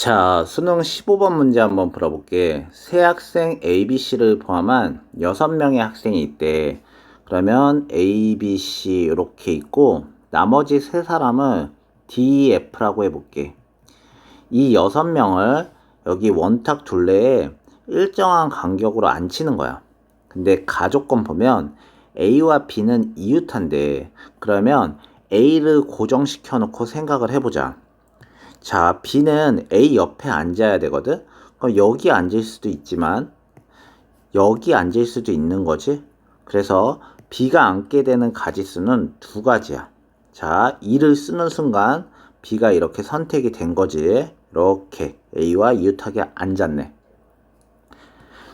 자, 수능 15번 문제 한번 풀어볼게. 세 학생 A, B, C를 포함한 6명의 학생이 있대. 그러면 A, B, C 이렇게 있고 나머지 세 사람을 D, E, F라고 해볼게. 이 6명을 여기 원탁 둘레에 일정한 간격으로 앉히는 거야. 근데 가족권 보면 A와 B는 이웃한데 그러면 A를 고정시켜 놓고 생각을 해보자. 자, B는 A 옆에 앉아야 되거든? 그럼 여기 앉을 수도 있지만, 여기 앉을 수도 있는 거지? 그래서 B가 앉게 되는 가지수는 두 가지야. 자, 2를 쓰는 순간 B가 이렇게 선택이 된 거지. 이렇게 A와 이웃하게 앉았네.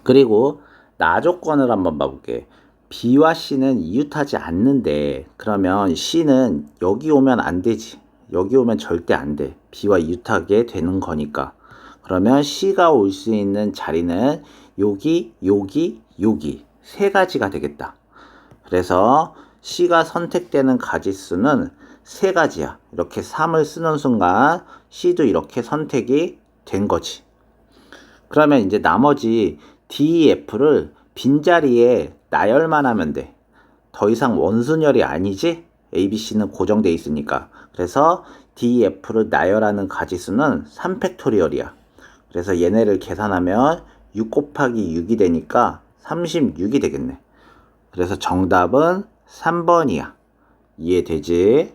그리고 나 조건을 한번 봐볼게. B와 C는 이웃하지 않는데, 그러면 C는 여기 오면 안 되지. 여기 오면 절대 안 돼. B와 이웃하게 되는 거니까. 그러면 C가 올 수 있는 자리는 여기, 여기, 여기 세 가지가 되겠다. 그래서 C가 선택되는 가지수는 세 가지야. 이렇게 3을 쓰는 순간 C도 이렇게 선택이 된 거지. 그러면 이제 나머지 D, F를 빈자리에 나열만 하면 돼. 더 이상 원순열이 아니지? A, B, C는 고정돼 있으니까. 그래서 D, F를 나열하는 가지수는 3팩토리얼이야. 그래서 얘네를 계산하면 6 곱하기 6이 되니까 36이 되겠네. 그래서 정답은 3번이야. 이해되지?